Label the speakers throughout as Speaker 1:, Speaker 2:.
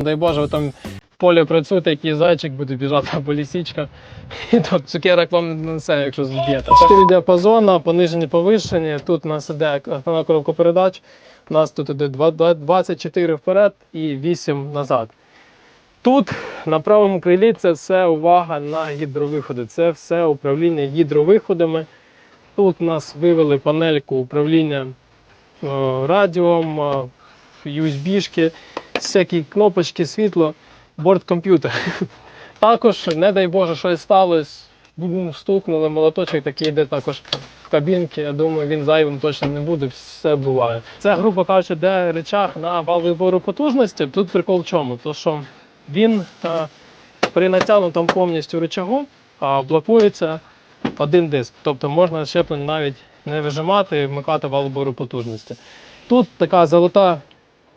Speaker 1: Дай Боже, ви там полі працюєте, який зайчик буде біжати або лісічка. І тут цукерок вам не несе, якщо зб'єте. Чотири діапазона, понижені, повишені. Тут у нас іде основна коробка передач. У нас тут іде два- два- 24 вперед і 8 назад. Тут на правому крилі це все увага на гідровиходи. Це все управління гідровиходами. Тут у нас вивели панельку управління е, радіом, е, USB-шки, всякі кнопочки, світло, борт-комп'ютер. Також, не дай Боже, щось сталося. Стукнули, молоточок такий йде також в кабінці. Я думаю, він зайвим точно не буде, все буває. Це, грубо кажучи, де речах на вал вибору потужності. Тут прикол в чому? То що він е, при натягнутому повністю рычагу а, блокується один диск. Тобто можна щеплення навіть не вижимати і вмикати вал вибору потужності. Тут така золота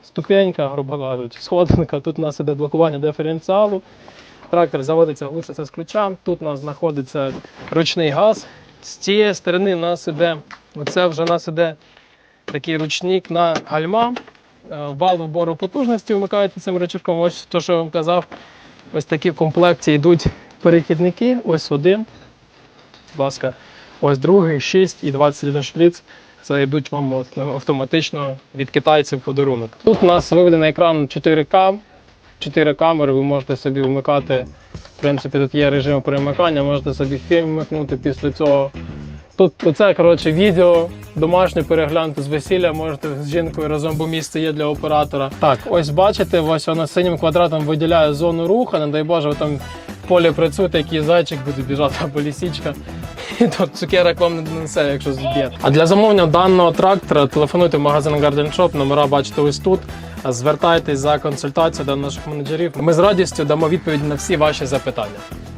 Speaker 1: ступенька, грубо кажучи, сходинка. Тут у нас іде блокування диференціалу. Трактор заводиться, глушиться з ключа. Тут у нас знаходиться ручний газ. З цієї сторони у нас іде, оце вже у нас іде такий ручник на гальма. Е, Вал вибору потужності вмикається цим речівком. Ось те, що я вам казав. Ось такі в комплекті йдуть перехідники. Ось один. Будь ласка, ось другий, 6 і 21 шприц. Це йдуть вам автоматично від китайців подарунок. Тут у нас виведений екран 4К. 4 камери, ви можете собі вмикати. В принципі, тут є режим перемикання, можете собі фільм вмикнути після цього. Тут це коротше відео домашнє переглянути з весілля, можете з жінкою разом, бо місце є для оператора. Так, ось бачите, ось воно синім квадратом виділяє зону руху. Не дай Боже, ви там в полі працюєте, який зайчик буде біжати або лісічка. Тут цукерок вам не донесе, якщо зб'єте. А для замовлення даного трактора телефонуйте в магазин Garden Shop, номера бачите ось тут. Звертайтесь за консультацією до наших менеджерів. Ми з радістю дамо відповідь на всі ваші запитання.